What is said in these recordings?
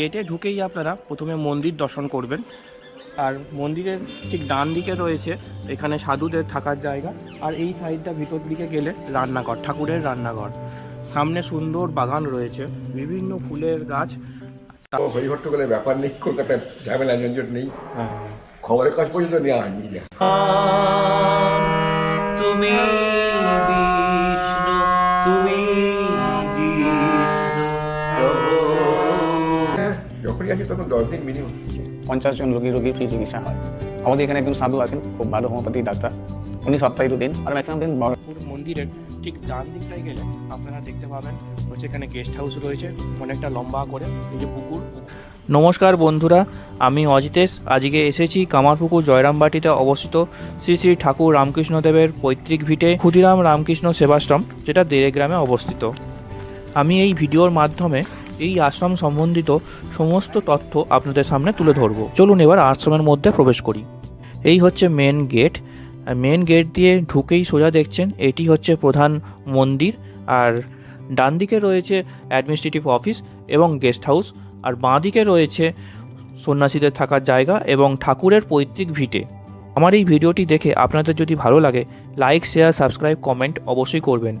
গেটে ঢুকেই আপনারা প্রথমে মন্দির দর্শন করবেন। আর মন্দিরের ঠিক ডান দিকে রয়েছে এখানে সাধুদের থাকার জায়গা। আর এই সাইডটা ভিতর দিকে গেলে রান্নাঘর ঠাকুরের রান্নাঘর। সামনে সুন্দর বাগান রয়েছে বিভিন্ন ফুলের গাছ। হরিহট্টগোলের ব্যাপার নেই কলকাতার ঝামেলা ঝঞ্ঝট নেই। হ্যাঁ। খবরের কাজ পর্যন্ত নেওয়া হয়নি। তুমি যখনই আসি তখন দশ দিন মিনিমাম পঞ্চাশ জন রোগী রোগী ফ্রি চিকিৎসা হয়। আমাদের এখানে একজন সাধু আছেন খুব ভালো হোমিওপ্যাথি ডাক্তার। উনি সপ্তাহে দুদিন আর ম্যাক্সিমাম দিন মন্দিরের ঠিক ডান দিকটায় গেলে আপনারা দেখতে পাবেন হচ্ছে এখানে গেস্ট হাউস রয়েছে অনেকটা লম্বা করে এই যে পুকুর। নমস্কার বন্ধুরা আমি অজিতেশ। আজকে এসেছি কামারপুকুর জয়রামবাটিতে অবস্থিত শ্রী শ্রী ঠাকুর রামকৃষ্ণদেবের পৈতৃক ভিটে ক্ষুদিরাম রামকৃষ্ণ সেবাশ্রম যেটা দেড়ে গ্রামে অবস্থিত। আমি এই ভিডিওর মাধ্যমে এই আশ্রম সম্বন্ধিত সমস্ত তথ্য আপনাদের সামনে তুলে ধরবো। চলুন এবার আশ্রমের মধ্যে প্রবেশ করি। এই হচ্ছে মেন গেট মেন গেট দিয়ে ঢুকেই সোজা দেখছেন, এটি হচ্ছে প্রধান মন্দির। আর ডান দিকে রয়েছে অ্যাডমিনিস্ট্রেটিভ অফিস এবং গেস্ট হাউস আর বাঁ দিকে রয়েছে সন্ন্যাসীদের থাকার জায়গা এবং ঠাকুরের পৈতৃক ভিটে। আমার এই ভিডিওটি দেখে আপনাদের যদি ভালো লাগে লাইক শেয়ার সাবস্ক্রাইব কমেন্ট অবশ্যই করবেন।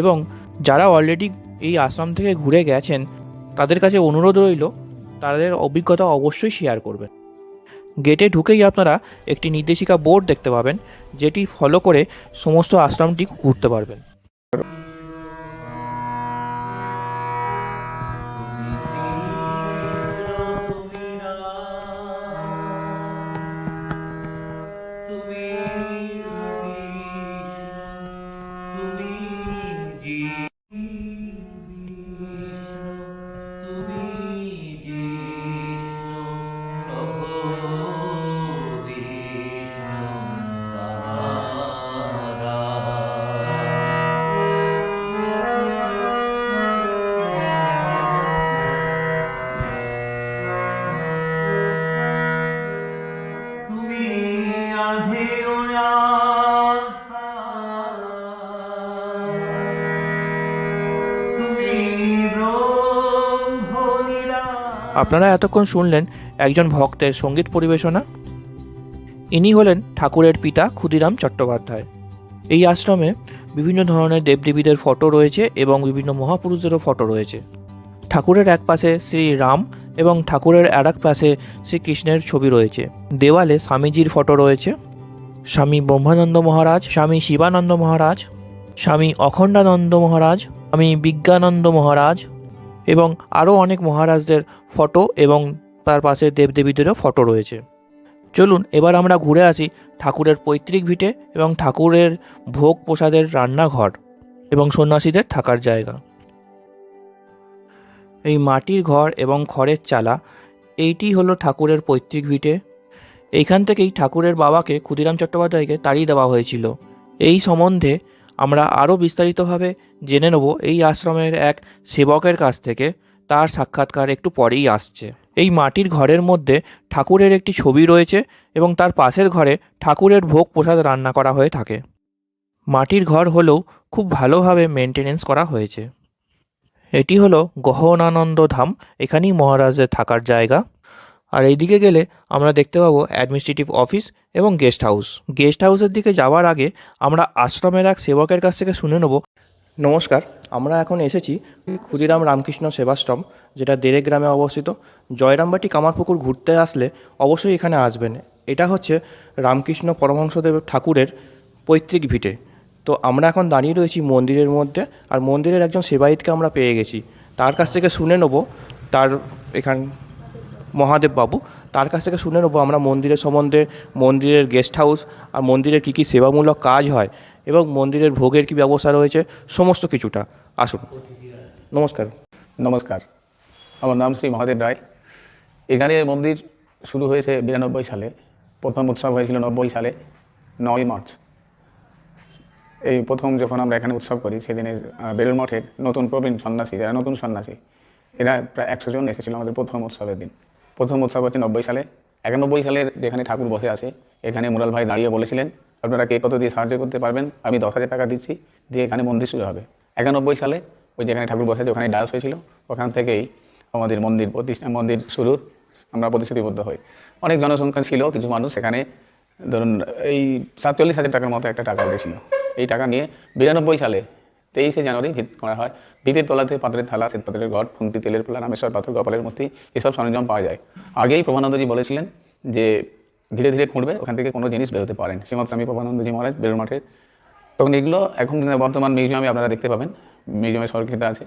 এবং যারা অলরেডি এই আশ্রম থেকে ঘুরে গেছেন তাদের কাছে অনুরোধ রইল, তাদের অভিজ্ঞতা অবশ্যই শেয়ার করবেন। গেটে ঢুকেই আপনারা একটি নির্দেশিকা বোর্ড দেখতে পাবেন, যেটি ফলো করে সমস্ত আশ্রমটি ঘুরতে পারবেন। আপনারা এতক্ষণ শুনলেন একজন ভক্তের সংগীত পরিবেশনা। ইনি হলেন ঠাকুরের পিতা ক্ষুদিরাম চট্টোপাধ্যায়। এই আশ্রমে বিভিন্ন ধরনের দেবদেবীদের ফটো রয়েছে এবং বিভিন্ন মহাপুরুষদেরও ফটো রয়েছে। ঠাকুরের এক পাশে শ্রী রাম এবং ঠাকুরের আর এক পাশে শ্রীকৃষ্ণের ছবি রয়েছে। দেওয়ালে স্বামীজির ফটো রয়েছে। স্বামী ব্রহ্মানন্দ মহারাজ, স্বামী শিবানন্দ মহারাজ, স্বামী অখণ্ডানন্দ মহারাজ, স্বামী বিজ্ঞানন্দ মহারাজ এবং আরও অনেক মহারাজদের ফটো এবং তার পাশে দেবদেবীদেরও ফটো রয়েছে। চলুন, এবার আমরা ঘুরে আসি ঠাকুরের পৈতৃক ভিটে এবং ঠাকুরের ভোগ প্রসাদের রান্নাঘর এবং সন্ন্যাসীদের থাকার জায়গা। এই মাটির ঘর এবং খড়ের চালা, এইটি হলো ঠাকুরের পৈতৃক ভিটে। এইখান থেকেই ঠাকুরের বাবাকে ক্ষুদিরাম চট্টোপাধ্যায়কে তাড়িয়ে দেওয়া হয়েছিল। এই সম্বন্ধে আমরা আরও বিস্তারিতভাবে জেনে নেব এই আশ্রমের এক সেবকের কাছ থেকে। তার সাক্ষাৎকার একটু পরেই আসছে। এই মাটির ঘরের মধ্যে ঠাকুরের একটি ছবি রয়েছে এবং তার পাশের ঘরে ঠাকুরের ভোগ প্রসাদ রান্না করা হয়ে থাকে। মাটির ঘর হলেও খুব ভালোভাবে মেনটেনেন্স করা হয়েছে। এটি হলো গহনানন্দ ধাম। এখানেই মহারাজের থাকার জায়গা। আর এইদিকে গেলে আমরা দেখতে পাবো অ্যাডমিনিস্ট্রেটিভ অফিস এবং গেস্ট হাউস গেস্ট হাউসের দিকে যাওয়ার আগে আমরা আশ্রমের এক সেবকের কাছ থেকে শুনে নেব। নমস্কার, আমরা এখন এসেছি ক্ষুদিরাম রামকৃষ্ণ সেবাশ্রম, যেটা দেড়ে গ্রামে অবস্থিত। জয়রামবাটি কামারপুকুর ঘুরতে আসলে অবশ্যই এখানে আসবেন। এটা হচ্ছে রামকৃষ্ণ পরমহংসদেব ঠাকুরের পৈতৃক ভিটে। তো আমরা এখন দাঁড়িয়ে রয়েছি মন্দিরের মধ্যে, আর মন্দিরের একজন সেবায়িতকে আমরা পেয়ে গেছি। তার কাছ থেকে শুনে নেব তার এখান মহাদেব বাবু তার কাছ থেকে শুনে নেব আমরা মন্দিরের সম্বন্ধে, মন্দিরের গেস্ট হাউস আর মন্দিরের কী কী সেবামূলক কাজ হয় এবং মন্দিরের ভোগের কী ব্যবস্থা রয়েছে, সমস্ত কিছুটা। আসুন। নমস্কার। নমস্কার। আমার নাম শ্রী মহাদেব রায়। এখানে মন্দির শুরু হয়েছে বিরানব্বই সালে। প্রথম উৎসব হয়েছিল নব্বই সালে নয় মার্চ। এই প্রথম যখন আমরা এখানে উৎসব করি, সেদিনে বেলুর মঠের নতুন প্রবীণ সন্ন্যাসী, যারা নতুন সন্ন্যাসী, এরা প্রায় একশো জন এসেছিল আমাদের প্রথম উৎসবের দিন। প্রথম উৎসব হচ্ছে নব্বই সালে। একানব্বই সালের যেখানে ঠাকুর বসে আছে, এখানে মুরাল ভাই দাঁড়িয়ে বলেছিলেন, আপনারা কে কত দিয়ে সাহায্য করতে পারবেন? আমি দশ হাজার টাকা দিচ্ছি, দিয়ে এখানে মন্দির শুরু হবে। একানব্বই সালে ওই যেখানে ঠাকুর বসে আছে, ওখানে ডায়াস হয়েছিল। ওখান থেকেই আমাদের মন্দির প্রতিষ্ঠা, মন্দির শুরুর আমরা প্রতিশ্রুতিবদ্ধ হই। অনেক জনসংখ্যা ছিল, কিছু মানুষ সেখানে ধরুন এই সাতচল্লিশ হাজার টাকার মতো একটা টাকা উঠেছিল। এই টাকা নিয়ে বিরানব্বই সালে তেইশে জানুয়ারি ভিত করা হয়। ভিতের তলাতে পাথরের থালা, শ্বেত পাথরের ঘট, খুন্তি, তেলের পোলা রামেশ্বর পাথর কপালের মূর্তি, এসব সরঞ্জাম পাওয়া যায়। আগেই প্রভানন্দজি বলেছিলেন যে ধীরে ধীরে খুঁড়বে, ওখান থেকে কোনো জিনিস বেরোতে পারেন শ্রীমৎ স্বামী প্রভানন্দজি মহারাজ বেরোর মাঠের তখন এগুলো এখন বর্তমান মিউজিয়ামে আপনারা দেখতে পাবেন মিউজিয়ামের সরকারটা আছে।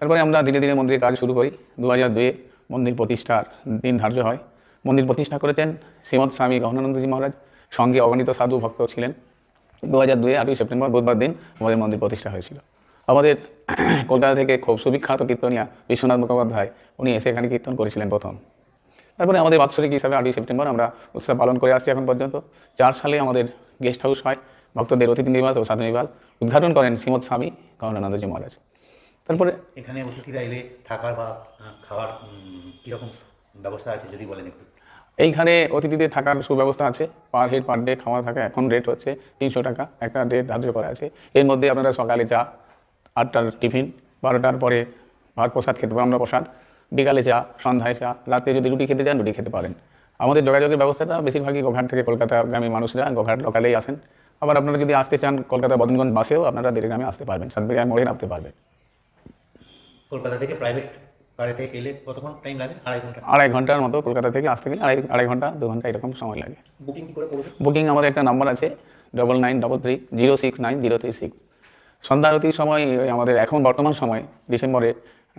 তারপরে আমরা ধীরে ধীরে মন্দিরের কাজ শুরু করি। দু হাজার দুয়ে মন্দির প্রতিষ্ঠার দিন ধার্য হয়। মন্দির প্রতিষ্ঠা করেছেন শ্রীমৎ স্বামী গহনানন্দজি মহারাজ। সঙ্গে অগণিত সাধু ভক্ত ছিলেন। দু হাজার দুয়ে আটই সেপ্টেম্বর বুধবার দিন আমাদের মন্দির প্রতিষ্ঠা হয়েছিল। আমাদের কলকাতা থেকে খুব সুবিখ্যাত কীর্তনিয়া বিশ্বনাথ মুখোপাধ্যায়, উনি এসে এখানে কীর্তন করেছিলেন প্রথম। তারপরে আমাদের বাৎসরিক হিসাবে আটই সেপ্টেম্বর আমরা উৎসব পালন করে আসছি এখন পর্যন্ত। চার সালে আমাদের গেস্ট হাউস হয়, ভক্তদের অতিথি নিবাস ও সাধু নিবাস উদ্ঘাটন করেন শ্রীমৎ স্বামী গহনানন্দজি মহারাজ। তারপরে এখানে অতিথিরা এলে থাকার বা খাওয়ার কীরকম ব্যবস্থা আছে যদি বলেন একটু? এইখানে অতিথিদের থাকার সুব্যবস্থা আছে। পার হেড পার ডে খাওয়া থাকা এখন রেট হচ্ছে তিনশো টাকা। একটা রেট ধার্য করা আছে। এর মধ্যে আপনারা সকালে চা, আটটার টিফিন, বারোটার পরে ভাত প্রসাদ খেতে পারেন, আমরা প্রসাদ। বিকালে চা, সন্ধ্যায় চা, রাতে যদি রুটি খেতে চান, রুটি খেতে পারেন। আমাদের যোগাযোগের ব্যবস্থাটা বেশিরভাগই গোঘাট থেকে কলকাতা গ্রামের মানুষরা গোঘাট লোকালেই আসেন। আবার আপনারা যদি আসতে চান কলকাতা বদনগঞ্জ বাসেও, আপনারা দেরিগ্রামে আসতে পারবেন সাতবিরিয়া মোড়ে নামতে পারবেন। কলকাতা থেকে প্রাইভেট গাড়িতে এলে কতক্ষণ টাইম লাগে? আড়াই ঘণ্টা? আড়াই ঘণ্টার মতো কলকাতা থেকে আসতে গেলে আড়াই আড়াই ঘণ্টা দু ঘণ্টা এরকম সময় লাগে। বুকিং কি করে করবে? বুকিং আমাদের একটা নাম্বার আছে double nine double three zero six nine zero three six সন্ধ্যা আরতির সময় আমাদের এখন বর্তমান সময় ডিসেম্বরে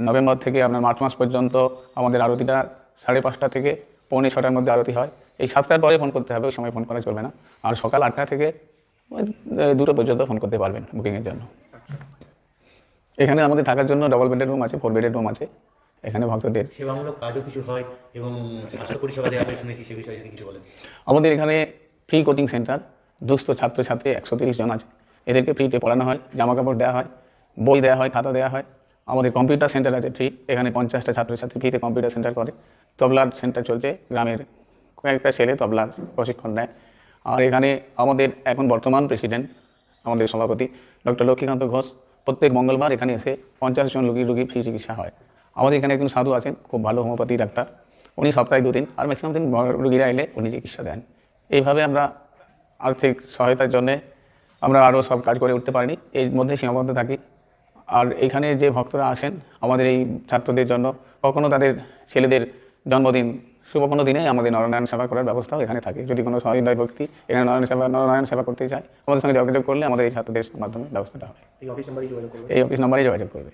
নভেম্বর থেকে আপনার মার্চ মাস পর্যন্ত আমাদের আরতিটা সাড়ে পাঁচটা থেকে পৌনে ছটার মধ্যে আরতি হয়। এই সাতটার পরে ফোন করতে হবে ওই সময় ফোন করা চলবে না। আর সকাল আটটা থেকে দুটো পর্যন্ত ফোন করতে পারবেন বুকিংয়ের জন্য। এখানে আমাদের থাকার জন্য ডবল বেডের রুম আছে ফোর বেডের রুম আছে। এখানে ভক্তদের। সেবামূলক কাজও কিছু হয় এবং স্বাস্থ্য পরিষেবা দেওয়া হয় শুনেছি সে বিষয়ে যদি কিছু বলেন। আমাদের এখানে ফ্রি কোচিং সেন্টার দুস্থ ছাত্রছাত্রী একশো তিরিশ জন আছে। এদেরকে ফ্রিতে পড়ানো হয় জামা কাপড় দেওয়া হয় বই দেওয়া হয় খাতা দেওয়া হয়। আমাদের কম্পিউটার সেন্টার আছে ফ্রি এখানে পঞ্চাশটা ছাত্রছাত্রী ফ্রিতে কম্পিউটার সেন্টার করে। তবলার সেন্টার চলছে গ্রামের। কয়েকটা ছেলে তবলা প্রশিক্ষণ নেয়। আর এখানে আমাদের এখন বর্তমান প্রেসিডেন্ট আমাদের সভাপতি ডক্টর লক্ষ্মীকান্ত ঘোষ প্রত্যেক মঙ্গলবার এখানে এসে পঞ্চাশ জন রুগী রুগী ফ্রি চিকিৎসা হয়। আমাদের এখানে একজন সাধু আছেন খুব ভালো হোমিওপ্যাথি ডাক্তার। উনি সপ্তাহে দুদিন আর ম্যাক্সিমাম দিন রুগীরা এলে উনি চিকিৎসা দেন। এইভাবে আমরা আর্থিক সহায়তার জন্যে আমরা আরও সব কাজ করে উঠতে পারিনি। এর মধ্যে সীমাবদ্ধ থাকি। আর এখানে যে ভক্তরা আসেন আমাদের এই ছাত্রদের জন্য কখনও তাদের ছেলেদের জন্মদিন শুভ কোনো দিনে আমাদের নরনারায়ণ সেবা করার ব্যবস্থাও এখানে থাকে। যদি কোনো সহৃদয় ব্যক্তি এখানে নরনারায়ণ সেবা নরনারায়ণ সেবা করতে চায় আমাদের সঙ্গে যোগাযোগ করলে আমাদের এই ছাত্রদের মাধ্যমে ব্যবস্থাটা হয়। এই অফিস নাম্বারে যোগাযোগ করবে।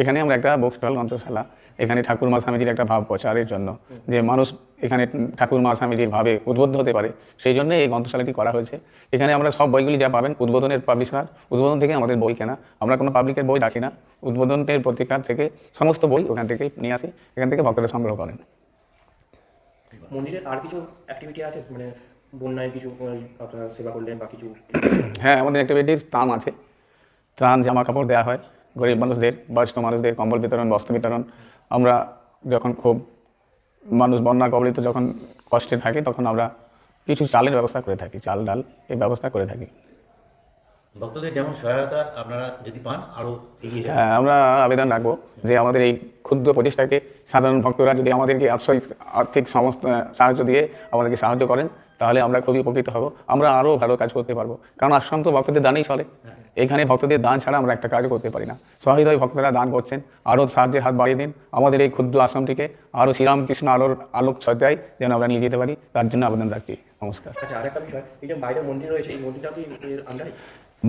এখানে আমরা একটা বুক স্টল গ্রন্থশালা। এখানে ঠাকুরমা স্বামীজির একটা ভাব প্রচারের জন্য। যে মানুষ এখানে ঠাকুরমা স্বামীজির ভাবে উদ্বুদ্ধ হতে পারে সেই জন্য এই গ্রন্থশালাটি করা হয়েছে। এখানে আমরা সব বইগুলি যা পাবেন উদ্বোধনের পাবলিশার উদ্বোধন থেকে আমাদের বই কেনা। আমরা কোনো পাবলিকের বই রাখি না। উদ্বোধনের পত্রিকার থেকে সমস্ত বই ওখান থেকে নিয়ে আসি এখান থেকে ভক্তরা সংগ্রহ করেন। মন্দিরের আর কিছু অ্যাক্টিভিটি আছে? মানে বন্যায় কিছু আপনারা সেবা করলেন বা কিছু হ্যাঁ আমাদের অ্যাক্টিভিটিস ত্রাণ আছে। ত্রাণ জামা কাপড় দেওয়া হয়। গরিব মানুষদের বয়স্ক মানুষদের কম্বল বিতরণ বস্ত্র বিতরণ। আমরা যখন খুব মানুষ বন্যা কবলিত যখন কষ্টে থাকে তখন আমরা কিছু চালের ব্যবস্থা করে থাকি চাল ডাল এই ব্যবস্থা করে থাকি। ভক্তদের যেমন সহায়তা আপনারা যদি পান আরও হ্যাঁ, আমরা আবেদন রাখব যে আমাদের এই ক্ষুদ্র প্রচেষ্টাকে সাধারণ ভক্তরা যদি আমাদেরকে আর্থিক আর্থিক সমস্ত সাহায্য দিয়ে আমাদেরকে সাহায্য করেন তাহলে আমরা খুবই উপকৃত হব। আমরা আরও ভালো কাজ করতে পারব। কারণ আশ্রম তো ভক্তদের দানেই চলে। এখানে ভক্তদের দান ছাড়া আমরা একটা কাজও করতে পারি না। সহৃদয় ভক্তরা দান করছেন আরও সাহায্যের হাত বাড়িয়ে দিন। আমাদের এই ক্ষুদ্র আশ্রমটিকে আরও শ্রীরামকৃষ্ণ আলোর আলোক ছটায় যেন আমরা নিয়ে যেতে পারি। তার জন্য আবেদন রাখছি। নমস্কার। আচ্ছা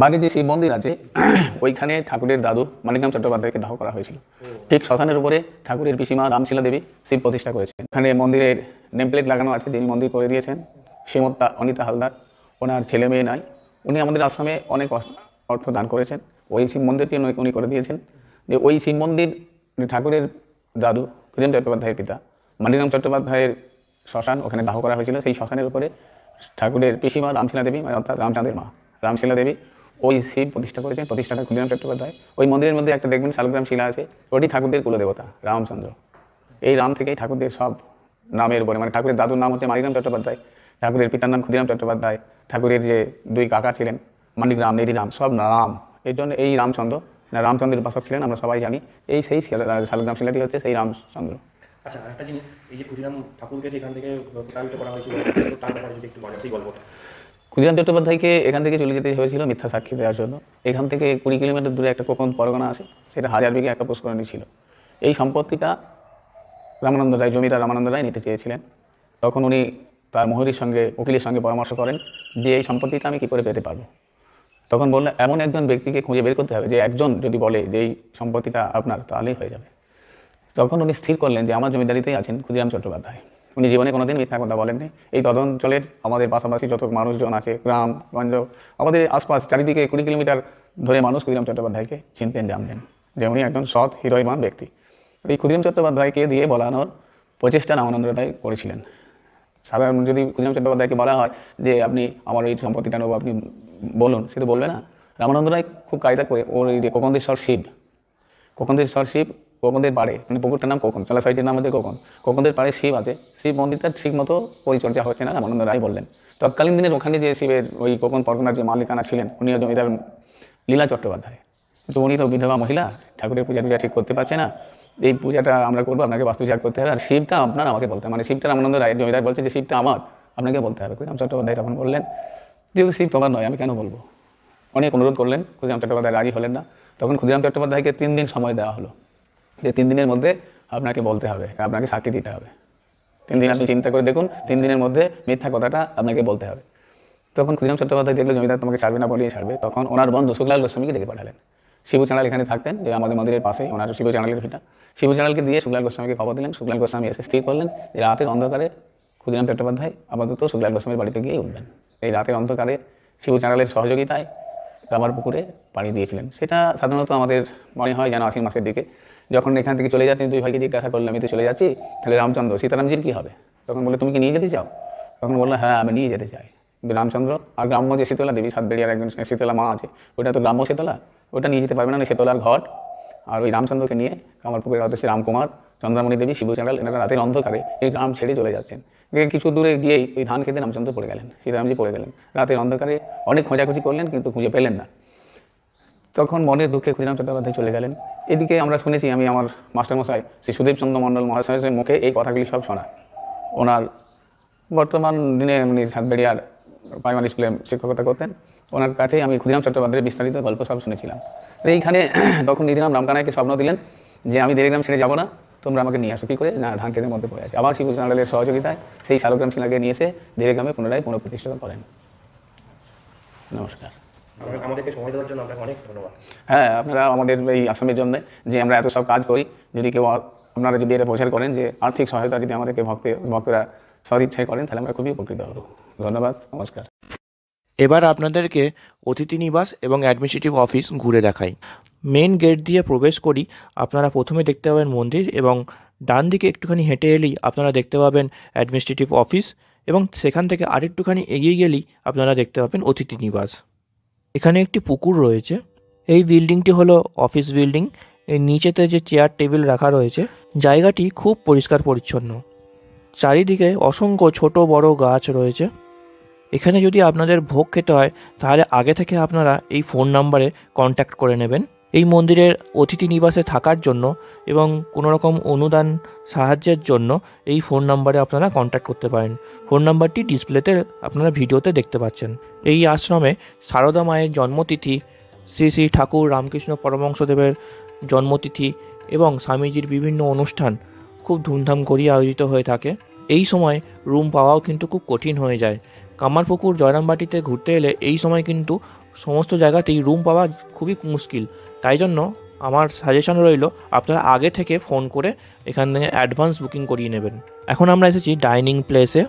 বাইরে যে শিব মন্দির আছে ওইখানে ঠাকুরের দাদু মানিকরাম চট্টোপাধ্যায়কে দাহ করা হয়েছিল। ঠিক শ্মশানের উপরে ঠাকুরের পিসিমা রামশিলা দেবী শিব প্রতিষ্ঠা করেছেন। এখানে মন্দিরের নেমপ্লেট লাগানো আছে যিনি মন্দির করে দিয়েছেন শ্রীমত্তা অনিতা হালদার। ওনার ছেলে মেয়ে নাই। উনি আমাদের আসামে অনেক অর্থ দান করেছেন। ওই শিব মন্দিরটি উনি- করে দিয়েছেন। যে ওই শিব মন্দির ঠাকুরের দাদু কৃজন চট্টোপাধ্যায়ের পিতা। মানিরাম চট্টোপাধ্যায়ের শ্মশান ওখানে দাহ করা হয়েছিল। সেই শ্মশানের উপরে ঠাকুরের পিসিমা রামশিলা দেবী মানে অর্থাৎ রামচাঁদের মা, রামশিলা দেবী, ওই শিব প্রতিষ্ঠা করেছেন প্রতিষ্ঠাতা ক্ষুদিরাম চট্টোপাধ্যায়। ওই মন্দিরের মধ্যে একটা দেখবেন শালগ্রাম শিলা আছে, ওটি ঠাকুরদের কুলদেবতা, রামচন্দ্র। এই রাম থেকেই ঠাকুরদের সব নামের উপরে মানে ঠাকুরের দাদুর নাম হচ্ছে মানিরাম চট্টোপাধ্যায়, ঠাকুরের পিতার নাম ক্ষুদিরাম চট্টোপাধ্যায়, ঠাকুরের যে দুই কাকা ছিলেন মানিকরাম নেদিরাম সব রাম। এই জন্য এই রামচন্দ্র না রামচন্দ্রের উপাসক ছিলেন আমরা সবাই জানি। এই সেই শালগ্রাম শিলাটি হচ্ছে সেই রামচন্দ্র। আচ্ছা একটা জিনিস এই যে ক্ষুদিরাম ঠাকুরকে এখান থেকে প্রতারিত করা হয়েছিল তো তার ব্যাপারে যদি একটু বলেন সেই গল্পটা। ক্ষুদিরাম চট্টোপাধ্যায়কে এখান থেকে চলে যেতে হয়েছিল মিথ্যা সাক্ষী দেওয়ার জন্য। এখান থেকে কুড়ি কিলোমিটার দূরে একটা কোকন পরগনা আছে সেটা হাজার বিঘে একটা পুষ্করণী ছিল। এই সম্পত্তিটা রামানন্দ রায় জমিদার রামানন্দ রায় নিতে চেয়েছিলেন। তখন উনি তার মহুরির সঙ্গে উকিলের সঙ্গে পরামর্শ করেন যে এই সম্পত্তিটা আমি কী করে পেতে পারব। তখন বললেন এমন একজন ব্যক্তিকে খুঁজে বের করতে হবে যে একজন যদি বলে যে এই সম্পত্তিটা আপনার, তাহলেই হয়ে যাবে। তখন উনি স্থির করলেন যে আমার জমিদারিতেই আছেন ক্ষুদিরাম চট্টোপাধ্যায়। উনি জীবনে কোনোদিন মিথ্যা কথা বলেননি। এই তদঞ্চলের আমাদের পাশাপাশি যত মানুষজন আছে, গ্রাম, গঞ্জ, আমাদের আশপাশ চারিদিকে কুড়ি কিলোমিটার ধরে মানুষ ক্ষুদিরাম চট্টোপাধ্যায়কে চিনতেন, জানতেন যে উনি একজন সৎ, হৃদয়বান ব্যক্তি। এই ক্ষুদিরাম চট্টোপাধ্যায়কে দিয়ে বলানোর প্রচেষ্টা রামানন্দ করেছিলেন। সাধারণ যদি ক্ষুদিরাম চট্টোপাধ্যায়কে বলা হয় যে আপনি আমার এই সম্পত্তিটা নেব, আপনি বলুন, সে তো বলবে না। রামানন্দ রায় খুব কায়দা করে ওর এই যে কোকন্দেশ্বর শিব। কোকন্দের সর শিব, কোকন্দের পাড়ে মানে পুকুরটার নাম কোকন জলাশয়টির নাম হচ্ছে কোকন। কোকন্দের পাড়ে শিব আছে। শিব মন্দিরটা ঠিক মতো পরিচর্যা হচ্ছে না, রামানন্দ রায় বললেন। তৎকালীন দিনের ওখানে যে শিবের ওই কোকন পরগনার যে মালিকানা ছিলেন উনিও জমিদার লীলা চট্টোপাধ্যায়। তো উনি তো বিধবা মহিলা, ঠাকুরের পূজা টুজা ঠিক করতে পারছে না। এই পূজাটা আমরা করব, আপনাকে বাস্তুজাত করতে হবে। আর শিবটা আপনার আমাকে বলতে হবে। মানে শিবটা রামানন্দ রায়, জমিদার বলছে যে, শিবটা আমার, আপনাকে বলতে হবে। রাম চট্টোপাধ্যায় তখন বললেন যেহেতু শিব তোমার নয়, আমি কেন বলব? অনেক অনুরোধ করলেন ক্ষুদিরাম চট্টোপাধ্যায় রাজি হলেন না। তখন ক্ষুদিরাম চট্টোপাধ্যায়কে তিন দিন সময় দেওয়া হলো। যে তিন দিনের মধ্যে আপনাকে বলতে হবে, আপনাকে সাক্ষী দিতে হবে। তিন দিন আপনি চিন্তা করে দেখুন, তিন দিনের মধ্যে মিথ্যা কথাটা আপনাকে বলতে হবে। তখন ক্ষুদিরাম চট্টোপাধ্যায় দেখল, জমিদার তোমাকে ছাড়বে না বলিয়ে ছাড়বে। তখন ওনার বন্ধু শুক্লাল গোস্বামীকে ডেকে পাঠালেন। শিবু চাঁড়াল এখানে থাকতেন, যে আমাদের মন্দিরের পাশে ওনার শিবু চাঁড়ালের ভিটা। শিবু চাঁড়ালকে দিয়ে শুক্লাল গোস্বামীকে খবর দিলেন। শুক্লাল গোস্বামী এসে স্থির করলেন। যে রাতের অন্ধকারে ক্ষুদিরাম চট্টোপাধ্যায় আপাতত শুক্লাল গোস্বামীর বাড়িতে গিয়ে উঠবেন। এই রাতের অন্ধকারে শিবু চাঁড়ালের সহযোগিতায় রামার পুকুরে পাড়ি দিয়েছিলেন। সেটা সাধারণত আমাদের মনে হয় যেন আশ্বিন মাসের দিকে। যখন এখান থেকে চলে যাচ্ছেন, দুই ভাইকে জিজ্ঞাসা করলাম আমি তো চলে যাচ্ছি, তাহলে রামচন্দ্র, সীতারামজির কী হবে? তখন বলে তুমি কি নিয়ে যেতে চাও? তখন বলল হ্যাঁ আমি নিয়ে যেতে চাই। রামচন্দ্র আর গ্রাম্য যে শীতলা দেবী, সাতবেড়িয়ার একজন শীতলা মা আছে, ওটা তো গ্রাম্য শীতলা? ওটা নিয়ে যেতে পারবে না শীতলার ঘট আর ওই রামচন্দ্রকে নিয়ে কামারপুকুরের উদ্দেশ্যে রামকুমার, চন্দ্রামণি দেবী, শিবু চাঁড়াল এনারা রাতের অন্ধকারে এই গ্রাম ছেড়ে চলে যাচ্ছেন। কিছু দূরে গিয়েই ওই ধান খেতে রামচন্দ্র পড়ে গেলেন, সীতারামজি পড়ে গেলেন। রাতের অন্ধকারে অনেক খোঁজাখুঁজি করলেন কিন্তু খুঁজে পেলেন না। তখন মনের দুঃখে ক্ষুদিরাম চট্টোপাধ্যায় চলে গেলেন। এদিকে আমরা শুনেছি, আমি আমার মাস্টারমশাই শ্রী সুদেব চন্দ্র মণ্ডল মহাশয়ের মুখে এই কথাগুলি সব শোনা। ওনার বর্তমান দিনে উনি সাতবেড়িয়ার প্রাইমারি স্কুলে শিক্ষকতা করতেন। ওনার কাছেই আমি ক্ষুদিরাম চট্টোপাধ্যায়ের বিস্তারিত গল্প সব শুনেছিলাম। তো এইখানে তখন নিধিরাম রামকানাইকে স্বপ্ন দিলেন যে আমি দেরিগ্রাম ছেড়ে যাব না তোমরা আমাকে নিয়ে আসো। কী করে? না ধান খেতের মধ্যে পড়ে আছে। আবার শিবু চাঁড়ালের সহযোগিতায় সেই শালগ্রাম শিলাকে নিয়ে এসে দেরিগ্রামে পুনরায় পুনঃপ্রতিষ্ঠা করেন। নমস্কার। আমাদেরকে সময় দেওয়ার জন্য আপনাকে অনেক ধন্যবাদ। হ্যাঁ আপনারা আমাদের এই আসামের জন্য যে আমরা এত সব কাজ করি যদি কেউ আপনারা যদি এটা প্রচার করেন যে আর্থিক সহায়তা যদি আমাদেরকে ভক্তে ভক্তরা সদিচ্ছায় করেন তাহলে আমরা খুবই উপকৃত হব। ধন্যবাদ নমস্কার। এবার আপনাদেরকে অতিথি নিবাস এবং অ্যাডমিনিস্ট্রেটিভ অফিস ঘুরে দেখাই। মেন গেট দিয়ে প্রবেশ করি, আপনারা প্রথমে দেখতে পাবেন মন্দির এবং ডান দিকে একটুখানি হেঁটে এলেই আপনারা দেখতে পাবেন অ্যাডমিনিস্ট্রেটিভ অফিস এবং সেখান থেকে আরেকটুখানি এগিয়ে গেলেই আপনারা দেখতে পাবেন অতিথি নিবাস। এখানে একটি পুকুর রয়েছে। এই বিল্ডিংটি হলো অফিস বিল্ডিং এর নিচেতে যে চেয়ার টেবিল রাখা রয়েছে, জায়গাটি খুব পরিষ্কার পরিচ্ছন্ন। চারিদিকে অসংখ্য ছোট বড় গাছ রয়েছে। এখানে যদি আপনাদের ভোগ খেতে হয়, তাহলে আগে থেকে আপনারা এই ফোন নাম্বারে কন্ট্যাক্ট করে নেবেন। এই মন্দিরের অতিথি নিবাসে থাকার জন্য এবং কোনো রকম অনুদান সাহায্যের জন্য এই ফোন নাম্বারে আপনারা কন্ট্যাক্ট করতে পারেন। ফোন নাম্বারটি ডিসপ্লেতে আপনারা ভিডিওতে দেখতে পাচ্ছেন। এই আশ্রমে সারদা মায়ের জন্মতিথি, শ্রী শ্রী ঠাকুর রামকৃষ্ণ পরমহংসদেবের জন্মতিথি এবং স্বামীজির বিভিন্ন অনুষ্ঠান খুব ধুমধাম করিয়ে আয়োজিত হয়ে থাকে। এই সময় রুম পাওয়াও কিন্তু খুব কঠিন হয়ে যায়। কামারপুকুর জয়রামবাটিতে ঘুরতে এলে এই সময় কিন্তু সমস্ত জায়গাতেই রুম পাওয়া খুবই মুশকিল। তাই জন্য আমার সাজেশন রইল, আপনারা আগে থেকে ফোন করে এখান থেকে অ্যাডভান্স বুকিং করিয়ে নেবেন। এখন আমরা এসেছি ডাইনিং প্লেসে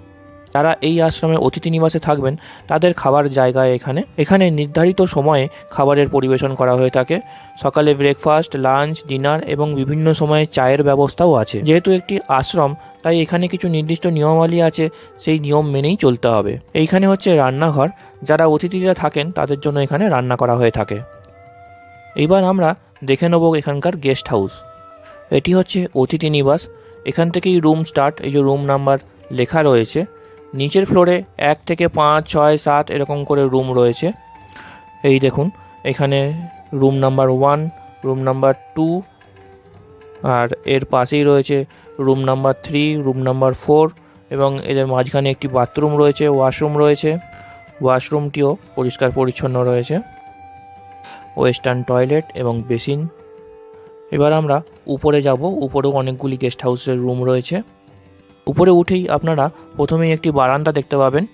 যারা এই আশ্রমে অতিথি নিবাসে থাকবেন, তাদের খাবার জায়গায় এখানে। এখানে নির্ধারিত সময়ে খাবারের পরিবেশন করা হয়ে থাকে। সকালে ব্রেকফাস্ট লাঞ্চ ডিনার এবং বিভিন্ন সময়ে চায়ের ব্যবস্থাও আছে। যেহেতু একটি আশ্রম তাই এখানে কিছু নির্দিষ্ট নিয়মাবলী আছে, সেই নিয়ম মেনেই চলতে হবে। এইখানে হচ্ছে রান্নাঘর। যারা অতিথিরা থাকেন, তাদের জন্য এখানে রান্না করা হয়ে থাকে। এবার আমরা দেখে নেব এখানকার গেস্ট হাউস এটি হচ্ছে অতিথি নিবাস। এখান থেকেই রুম স্টার্ট এই যে রুম নাম্বার লেখা রয়েছে। নিচের ফ্লোরে এক থেকে পাঁচ, ছয়, সাত এরকম করে রুম রয়েছে। এই দেখুন, এখানে room number one room number two আর এর পাশেই রয়েছে room number three, room number four এবং এদের মাঝখানে একটি বাথরুম রয়েছে, ওয়াশরুম রয়েছে। ওয়াশরুমটিও পরিষ্কার পরিচ্ছন্ন রয়েছে। ওয়েস্টার্ন টয়লেট এবং বেসিন। এবার আমরা উপরে যাব, উপরেও অনেকগুলি গেস্ট হাউসের রুম রয়েছে। উপরে উঠেই আপনারা প্রথমেই একটি বারান্দা দেখতে পাবেন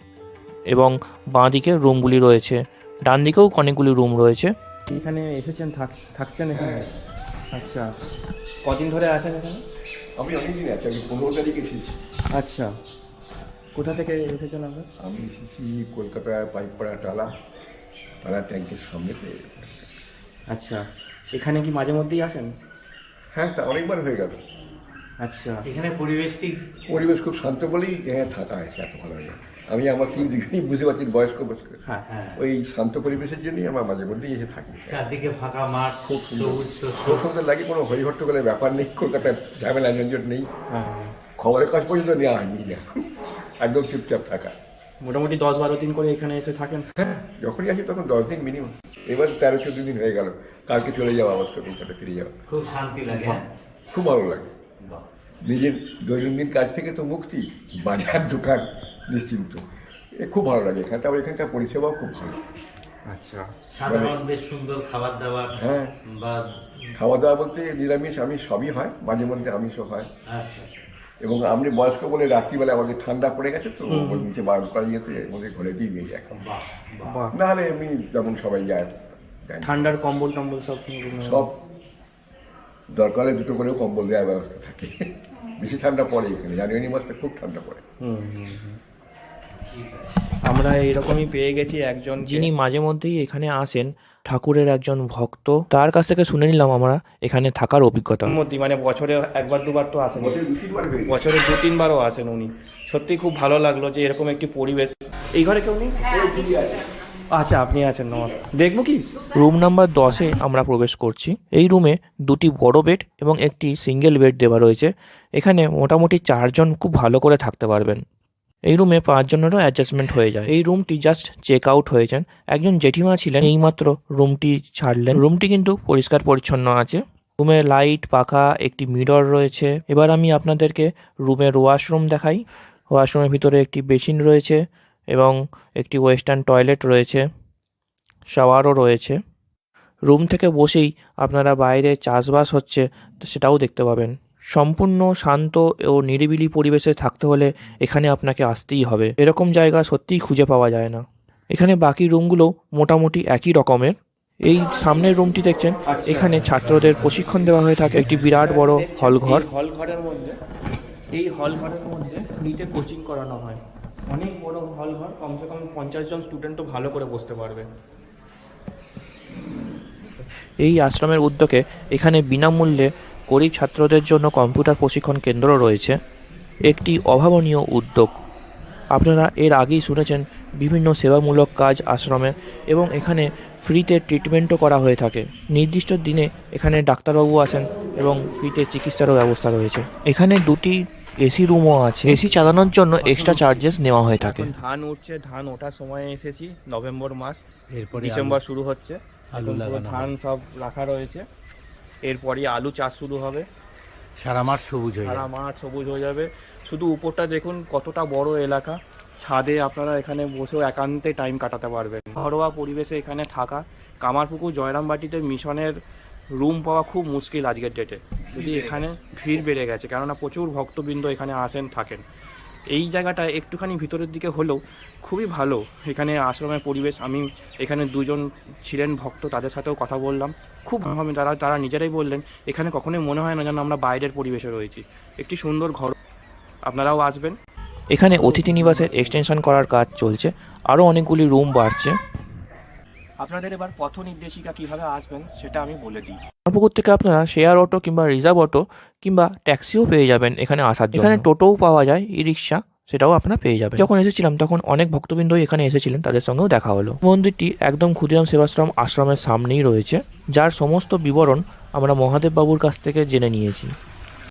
এবং বাঁ দিকে রুমগুলি রয়েছে। ডান দিকেও অনেকগুলি রুম রয়েছে। এখানে এসেছেন, থাক, থাকছেন এখানে? আচ্ছা। কদিন ধরে আছেন এখানে? আমি অনেকদিন আছি আমি পনেরো তারিখে এসেছি। আচ্ছা। কোথা থেকে এসেছেন আপনার আমি এসেছি কলকাতায় পাইপপাড়া টালা টালা ট্যাঙ্কের সামনে আচ্ছা। এখানে কি মাঝে মধ্যেই আসেন? হ্যাঁ তা অনেকবার হয়ে গেল। আচ্ছা। এখানে পরিবেশটি পরিবেশ খুব শান্ত বলেই এখানে থাকা হয়েছে এত ভালো লাগে আমি আমার স্ত্রী দুজনেই বুঝতে পারছি বয়স্ক বয়স্ক। হ্যাঁ হ্যাঁ। ওই শান্ত পরিবেশের জন্যই আমার মাঝে মধ্যেই এসে থাকি। চারদিকে ফাঁকা মাঠ খুব সবুজ খুব সুন্দর লাগে কোনো হরিহট্টগোলের ব্যাপার নেই কলকাতায় ঝামেলা ঝঞ্ঝট নেই। হ্যাঁ। খবরের কাজ পর্যন্ত নেওয়া হয়নি একদম চুপচাপ থাকা। মোটামুটি দশ বারো দিন করে এখানে এসে থাকেন? যখনই আসি তখন দশ দিন মিনিমাম এবার তেরো চোদ্দ দিন হয়ে গেল। কালকে চলে যাওয়া অবস্থা কলকাতা ফিরে যাওয়া। খুব শান্তি লাগে হ্যাঁ? খুব ভালো লাগে। বাহ। নিজের দৈনন্দিন কাজ থেকে তো মুক্তি বাজার দোকান নিশ্চিন্ত। এ খুব ভালো লাগে এখানে আবার এখানকার পরিষেবাও খুব ভালো। আচ্ছা। সাধারণ বেশ সুন্দর খাবার দাবার হ্যাঁ। বা খাওয়া দাওয়া বলতে নিরামিষ আমি সবই হয় মাঝে মধ্যে আমিষও হয়। আচ্ছা। এবং আপনি বয়স্ক বলে রাত্রিবেলা আমাদের ঠান্ডা পড়ে গেছে তো ওর নিচে বার করা ইয়েতে আমাদের ঘরে দিয়ে নিয়ে যায়। এখন বাহ বাহ। বাহ। নাহলে এমনি যেমন সবাই যায় যায়। ঠান্ডার কম্বল টম্বল সব সব দরকার হলে দুটো করেও কম্বল দেওয়ার ব্যবস্থা থাকে। বেশি ঠান্ডা পড়ে এখানে। জানুয়ারি মাসটা খুব ঠান্ডা পড়ে। হুম হুম হুম। আমরা এইরকমই পেয়ে গেছি একজন যিনি মাঝে মধ্যেই এখানে আসেন ঠাকুরের একজন ভক্ত তার কাছ থেকে শুনে নিলাম আমরা এখানে থাকার অভিজ্ঞতা। মধ্যে মানে বছরে একবার দুবার তো আসেন। বছরে দু তিনবারও আসেন উনি। সত্যি খুব ভালো লাগল যে এরকম একটি পরিবেশ। এই ঘরে কেউ নেই? আচ্ছা আপনি আছেন, নমস্কার। দেখব কি? রুম নাম্বার দশে আমরা প্রবেশ করছি। এই রুমে দুটি বড় বেড এবং একটি সিঙ্গেল বেড দেওয়া রয়েছে। এখানে মোটামুটি চারজন খুব ভালো করে থাকতে পারবেন। এই রুমে পাঁচজনেরও অ্যাডজাস্টমেন্ট হয়ে যায়। এই রুমটি জাস্ট চেক আউট হয়েছেন। একজন জেঠিমা ছিলেন, এইমাত্র রুমটি ছাড়লেন। রুমটি কিন্তু পরিষ্কার পরিচ্ছন্ন আছে। রুমে লাইট পাখা, একটি মিরর রয়েছে। এবার আমি আপনাদেরকে রুমের ওয়াশরুম দেখাই। ওয়াশরুমের ভিতরে একটি বেসিন রয়েছে। এবং একটি ওয়েস্টার্ন টয়লেট রয়েছে, শাওয়ারও রয়েছে। রুম থেকে বসেই আপনারা বাইরে চাষবাস হচ্ছে সেটাও দেখতে পাবেন। সম্পূর্ণ শান্ত ও নিরিবিলি পরিবেশে থাকতে হলে এখানে আপনাকে আসতেই হবে। এরকম জায়গা সত্যিই খুঁজে পাওয়া যায় না। এখানে বাকি রুমগুলো মোটামুটি একই রকমের। এই সামনের রুমটি দেখছেন, এখানে ছাত্রদের প্রশিক্ষণ দেওয়া হয়ে থাকে। একটি বিরাট বড় হল ঘর হল ঘরের মধ্যে, এই হল ঘরের মধ্যে ফ্রিতে কোচিং করানো হয়। অনেক বড় হল ঘর, কমসে কম পঞ্চাশ জন স্টুডেন্টও ভালো করে বসতে পারবে। এই আশ্রমের উদ্যোগে এখানে বিনামূল্যে গরিব ছাত্রদের জন্য কম্পিউটার প্রশিক্ষণ কেন্দ্র রয়েছে। একটি অভাবনীয় উদ্যোগ। আপনারা এর আগেই শুনেছেন বিভিন্ন সেবামূলক কাজ আশ্রমে এবং এখানে ফ্রিতে ট্রিটমেন্টও করা হয়ে থাকে। নির্দিষ্ট দিনে এখানে ডাক্তারবাবু আসেন এবং ফ্রিতে চিকিৎসারও ব্যবস্থা রয়েছে। এখানে দুটি এসি রুমও আছে। এসি চালানোর জন্য এক্সট্রা চার্জেস নেওয়া হয়ে থাকে। ধান উঠছে ধান ওঠার সময় এসেছি নভেম্বর মাস। এরপর ডিসেম্বর শুরু হচ্ছে। আলু লাগানো ধান সব রাখা রয়েছে। এরপরই আলু চাষ শুরু হবে। সারা মাঠ সবুজ হয়ে সারা মাঠ সবুজ হয়ে যাবে। শুধু উপরটা দেখুন কতটা বড় এলাকা। ছাদে আপনারা এখানে বসেও একান্তে টাইম কাটাতে পারবেন। ঘরোয়া পরিবেশে এখানে থাকা। কামারপুকুর জয়রামবাটিতে মিশনের রুম পাওয়া খুব মুশকিল আজকের ডেটে যদি এখানে ভিড় বেড়ে গেছে কেননা প্রচুর ভক্তবৃন্দ এখানে আসেন থাকেন। এই জায়গাটা একটুখানি ভিতরের দিকে হলেও খুবই ভালো। এখানে আশ্রমের পরিবেশ আমি এখানে দুজন ছিলেন ভক্ত তাদের সাথেও কথা বললাম। খুব ভালো তারা তারা নিজেরাই বললেন এখানে কখনোই মনে হয় না যেন আমরা বাইরের পরিবেশে রয়েছি। একটি সুন্দর ঘর। আপনারাও আসবেন। এখানে অতিথি নিবাসের এক্সটেনশন করার কাজ চলছে। আরও অনেকগুলি রুম বাড়ছে। আপনাদের এবার পথ নির্দেশিকা কীভাবে আসবেন সেটা আমি বলে দিই। পুকুর থেকে আপনারা শেয়ার অটো কিংবা রিজার্ভ অটো কিংবা ট্যাক্সিও পেয়ে যাবেন এখানে আসার জন্য। এখানে টোটোও পাওয়া যায় ই রিক্সা সেটাও আপনারা পেয়ে যাবেন। যখন এসেছিলাম তখন অনেক ভক্তবৃন্দই এখানে এসেছিলেন তাদের সঙ্গেও দেখা হলো। মন্দিরটি একদম ক্ষুদিরাম সেবাশ্রম আশ্রমের সামনেই রয়েছে যার সমস্ত বিবরণ আমরা মহাদেব বাবুর কাছ থেকে জেনে নিয়েছি।